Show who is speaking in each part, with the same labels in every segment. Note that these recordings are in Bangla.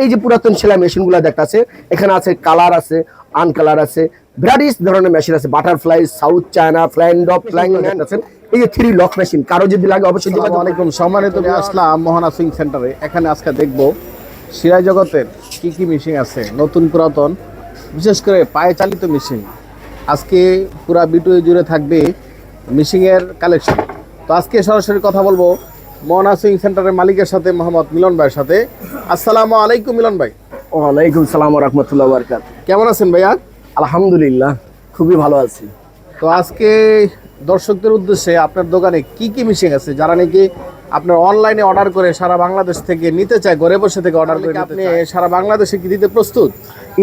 Speaker 1: এই যে পুরাতন সেলাই মেশিনগুলো দেখতেছে এখানে আছে কালার আছে আনকালার আছে ভ্যারাইটিস ধরনের মেশিন আছে বাটারফ্লাই সাউথ চায়না ফ্লাইং ডপ ফ্লাইং আছেন। এই যে থ্রি লক মেশিন কারও যদি লাগে অবশ্যই
Speaker 2: আলাইকুম। সম্মানিত আসলাম মহানা সিং সেন্টারে। এখানে আজকে দেখব সিরাই জগতের কি কি মেশিন আছে নতুন পুরাতন বিশেষ করে পায়ে চালিত মেশিন আজকে পুরা বিটুয়ে জুড়ে থাকবে মেশিনের কালেকশন তো আজকে সরাসরি কথা বলব মহানা সিং সেন্টারের মালিকের সাথে মোহাম্মদ মিলন ভাইয়ের সাথে। আসসালামু আলাইকুম মিলন ভাই।
Speaker 1: ওয়ালাইকুম সালাম রহমতুল্লাহ বরকাত
Speaker 2: কেমন আছেন ভাইয়া?
Speaker 1: আলহামদুলিল্লাহ খুবই ভালো আছি।
Speaker 2: তো আজকে দর্শকদের উদ্দেশ্যে আপনার দোকানে কি কি মেশিন আছে? যারা নাকি আপনার অনলাইনে অর্ডার করে সারা বাংলাদেশ থেকে নিতে চায় ঘরে বসে থেকে অর্ডার করে আপনি সারা বাংলাদেশে কি দিতে প্রস্তুত?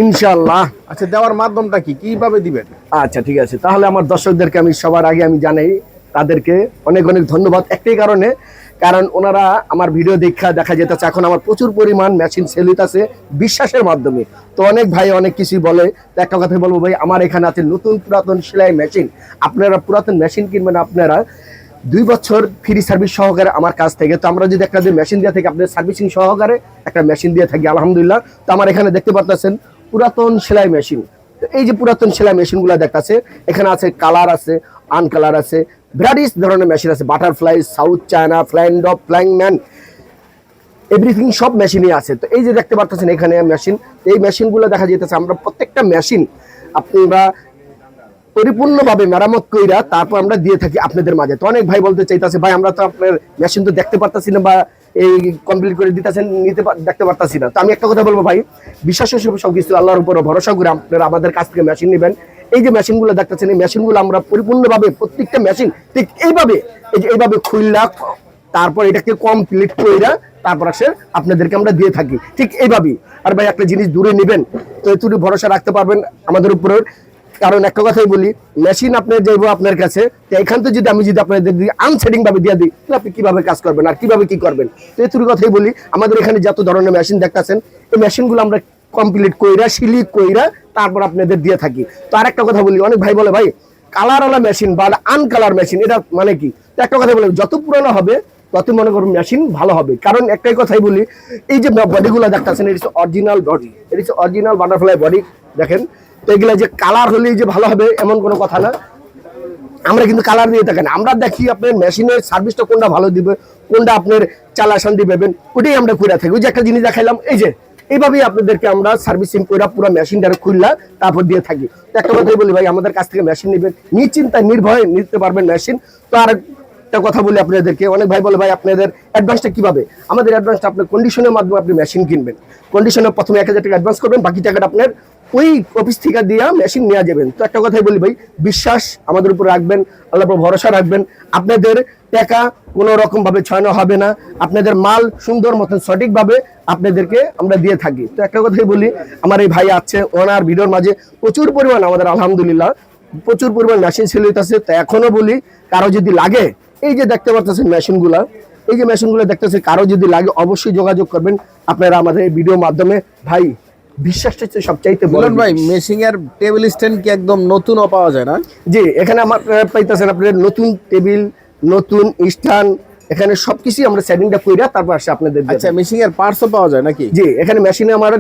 Speaker 1: ইনশাল্লাহ
Speaker 2: আচ্ছা দেওয়ার মাধ্যমটা কি? কীভাবে দিবেন?
Speaker 1: আচ্ছা ঠিক আছে। তাহলে আমার দর্শকদেরকে আমি সবার আগে আমি জানাই তাদেরকে অনেক অনেক ধন্যবাদ। একটাই কারণে কারণ ওনারা আমার ভিডিও দেখা দেখা যেতেছে। এখন আমার প্রচুর পরিমাণ মেশিন সেল হইতেছে বিশ্বাসের মাধ্যমে। তো অনেক ভাই অনেক কিছু বলে। তো একটা কথা বলব ভাই, আমার এখানে আছে নতুন পুরাতন সেলাই মেশিন আপনারা পুরাতন মেশিন কিনবেন, আপনারা দুই বছর ফ্রি সার্ভিস সহকারে আমার কাছ থেকে। তো আমরা যদি একটা মেশিন দিয়ে থাকি, আপনাদের সার্ভিসিং সহকারে একটা মেশিন দিয়ে থাকি, আলহামদুলিল্লাহ। তো আমার এখানে দেখতে পাচ্ছেন পুরাতন সেলাই মেশিন এই যে পুরাতন সেলাই মেশিনগুলো দেখতেছে, এখানে আছে কালার আছে আনকালার আছে ভ্যারাইটিস ধরনের মেশিন আছে। বাটারফ্লাই সাউথ চায়না ফ্লাইং ডপ ফ্লাইং ম্যান এভরিথিং সব মেশিনই আছে। তো এই যে দেখতে পাচ্ছেন এখানে মেশিন এই মেশিনগুলো দেখা যেতেছে, আমরা প্রত্যেকটা মেশিন আপনারা পরিপূর্ণভাবে মেরামত কইরা তারপর আমরা দিয়ে থাকি আপনাদের মাঝে। তো অনেক ভাই বলতে চাইতেছে, ভাই, আমরা তো আপনার মেশিন তো দেখতে পারতাছি না বা এই কমপ্লিট করে দিতেছেন, নিতে দেখতে পারতাছি না। তো আমি একটা কথা বলব ভাই, বিশ্বাস সব কিছু আল্লাহর উপর ভরসা করে আপনারা আমাদের কাছ থেকে মেশিন নেবেন। এই যে মেশিনগুলো দেখতেছেন, এই মেশিনগুলো আমরা পরিপূর্ণভাবে প্রত্যেকটা মেশিন ঠিক এইভাবে, এই যে এইভাবে খুললা, তারপর এটাকে কমপ্লিট কইরা তারপর আসে আপনাদেরকে আমরা দিয়ে থাকি। ঠিক এইভাবেই। আর ভাই, একটা জিনিস দূরে নেবেন তো একটু ভরসা রাখতে পারবেন আমাদের উপরে। কারণ একটা কথাই বলি, মেশিন আপনার যাইবো আপনার কাছে, তো এখান থেকে যদি আমি যদি আপনাদের যদি আনসেটিং ভাবে দিয়ে দিই, তাহলে আপনি কীভাবে কাজ করবেন আর কীভাবে কি করবেন? তো এতুর কথাই বলি, আমাদের এখানে যত ধরনের মেশিন দেখতেছেন, এই মেশিনগুলো আমরা কমপ্লিট কইরা সিলিক কইরা তারপর আপনাদের দিয়ে থাকি। তো আর একটা কথা বলি, অনেক ভাই বলে, ভাই কালারওয়ালা মেশিন বা আনকালার মেশিন এটা মানে কি? একটা কথা বলি, যত পুরনো হবে, তত মনে করুন মেশিন ভালো হবে। কারণ একটাই কথাই বলি, এই যে বডিগুলো দেখতেছেন, এটা হচ্ছে অরিজিনাল বডি এটা হচ্ছে অরিজিনাল বাটারফ্লাই বডি দেখেন? তো এগুলা যে কালার হলেই যে ভালো হবে, এমন কোনো কথা না। আমরা কিন্তু কালার দিয়ে থাকেন আমরা দেখি আপনার মেশিনের সার্ভিসটা কোনটা ভালো দিবে, কোনটা আপনার চালাসান পাবেন ওটাই আমরা করে থাকি। ওই যে একটা জিনিস দেখাইলাম, এই যে এইভাবেই আপনাদেরকে আমরা সার্ভিসিং করে পুরো মেশিনটা খুললা, তারপর দিয়ে থাকি। একটা কথাই বলি ভাই, আমাদের কাছ থেকে মেশিন নেবেন, নিশ্চিন্তায় নির্ভয়ে নিতে পারবেন মেশিন। তো আর একটা কথা বলি আপনাদেরকে, অনেক ভাই বলে ভাই, আপনাদের অ্যাডভান্সটা কীভাবে? আমাদের অ্যাডভান্সটা আপনার কন্ডিশনের মাধ্যমে আপনি মেশিন কিনবেন। কন্ডিশনে প্রথমে এক হাজার টাকা অ্যাডভান্স করবেন, বাকি টাকাটা আপনার ওই অফিস থেকে দিয়ে মেশিন নেওয়া যাবেন। তো একটা কথাই বলি ভাই, বিশ্বাস আমাদের উপর রাখবেন, আল্লাহর উপর ভরসা রাখবেন। আপনাদের টাকা কোনো রকম ভাবে ছয়নো হবে না। আপনাদের মাল সুন্দর মতন সঠিকভাবে আপনাদেরকে আমরা দিয়ে থাকি। তো একটা কথাই বলি, আমার এই ভাই আছে, ওনার ভিডিওর মাঝে প্রচুর পরিমাণ আমাদের আলহামদুলিল্লাহ, প্রচুর পরিমাণ মেশিন সেল হইতেছে। তো এখনও বলি, কারও যদি লাগে, এই যে দেখতে পাচ্ছেন মেশিনগুলা এই যে মেশিনগুলো দেখতেছে কারও যদি লাগে, অবশ্যই যোগাযোগ করবেন। আপনারা আমাদের এই ভিডিওর মাধ্যমে, ভাই বিশ্বাসটা হচ্ছে সবচাইতে
Speaker 2: বলুন ভাই মেশিং এর টেবিল স্ট্যান্ড কি একদম নতুনও পাওয়া যায় না?
Speaker 1: জি এখানে আমার পাইতেছেন আপনাদের নতুন টেবিল নতুন স্ট্যান্ড এখানে সবকিছু আমরা সেটিংটা কইরা তারপর আসে আপনাদের
Speaker 2: আচ্ছা মেশিং এর পার্টসও পাওয়া যায় নাকি?
Speaker 1: জি এখানে মেশিনে আমার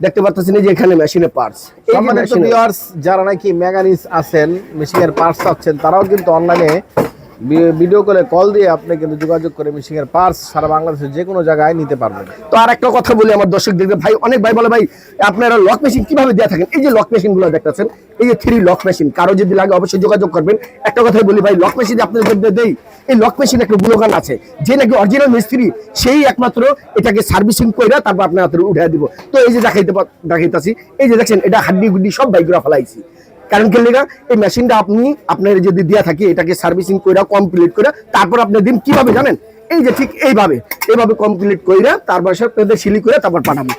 Speaker 1: দেখতে পাচ্ছেন যে এখানে মেশিনে পার্টস
Speaker 2: সম্মানিত ভিউয়ার্স যারা নাকি মেগানিস আছেন মেশিং এর পার্টস চাচ্ছেন তারাও কিন্তু অনলাইনে ভিডিও কলে কল দিয়ে আপনি কিন্তু যোগাযোগ করে মেশিং এর পার্টস সারা বাংলাদেশের যে কোনো জায়গায় নিতে পারবেন।
Speaker 1: তো আর একটা কথা বলি আমার দর্শক দেখবে ভাই, অনেক ভাই বলে, ভাই, আপনারা লক মেশিন কীভাবে দেওয়া থাকেন? এই যে লক মেশিনগুলো দেখতেছেন, এই যে থ্রি লক মেশিন কারও যদি লাগে অবশ্যই যোগাযোগ করবেন। একটা কথাই বলি, ভাই লক মেশিন আপনাদের দেই। এই লক মেশিন একটা গুণগান আছে, যে নাকি অরিজিনাল মিস্ত্রি, সেই একমাত্র এটাকে সার্ভিসিং করে তারপর আপনার হাতে উঠে দিব। তো এই যে দেখাইতে দেখাইতেছি, এই যে দেখছেন, এটা হাড্ডি গুড্ডি সব বাইকগুলো ফেলাইছি। কারণ কি লেগা, এই মেশিনটা আপনি, আপনার যদি দেওয়া থাকে, এটাকে সার্ভিসিং করে কমপ্লিট করে তারপর আপনি দিন কীভাবে জানেন? এই যে ঠিক এইভাবে এইভাবে কমপ্লিট কইরা তারপর আপনাদের সিলি করে তারপর পাঠাবো।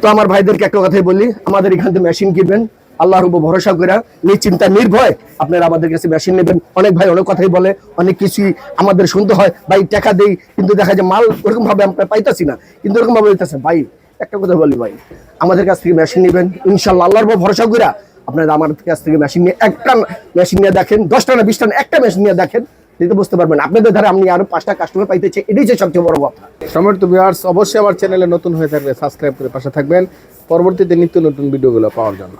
Speaker 1: তো আমার ভাইদেরকে একটা কথাই বলি, আমাদের এখান থেকে মেশিন কিনবেন, আল্লাহর উপর ভরসা করে নিশ্চিন্তা নির্ভয় আপনারা আমাদের কাছে মেশিন নেবেন। অনেক ভাই অনেক কথাই বলে, অনেক কিছুই আমাদের শুনতে হয়, ভাই টাকা দেই, কিন্তু দেখা যায় মাল ওরকম ভাবে আমরা পাইতাছি না, কিন্তু ওরকম ভাবে ভাই, একটা কথা বলি ভাই, আমাদের কাছ থেকে মেশিন নেবেন, ইনশাল্লাহ আল্লাহর উপর ভরসা করে আপনারা আমার কাছ থেকে মেশিন নিয়ে একটা মেশিন নিয়ে দেখেন দশটা না বিশটা না একটা মেশিন নিয়ে দেখেন দিতে বুঝতে পারবেন। আপনাদের ধারে আমি আরও পাঁচটা কাস্টমার পাইতেছি এটাই হচ্ছে সবচেয়ে বড় কথা।
Speaker 2: সমর্থ ভিউয়ার্স অবশ্যই আমার চ্যানেলে নতুন হয়ে থাকবে সাবস্ক্রাইব করে পাশে থাকবেন। পরবর্তীতে নিত্য নতুন ভিডিওগুলো পাওয়ার জন্য।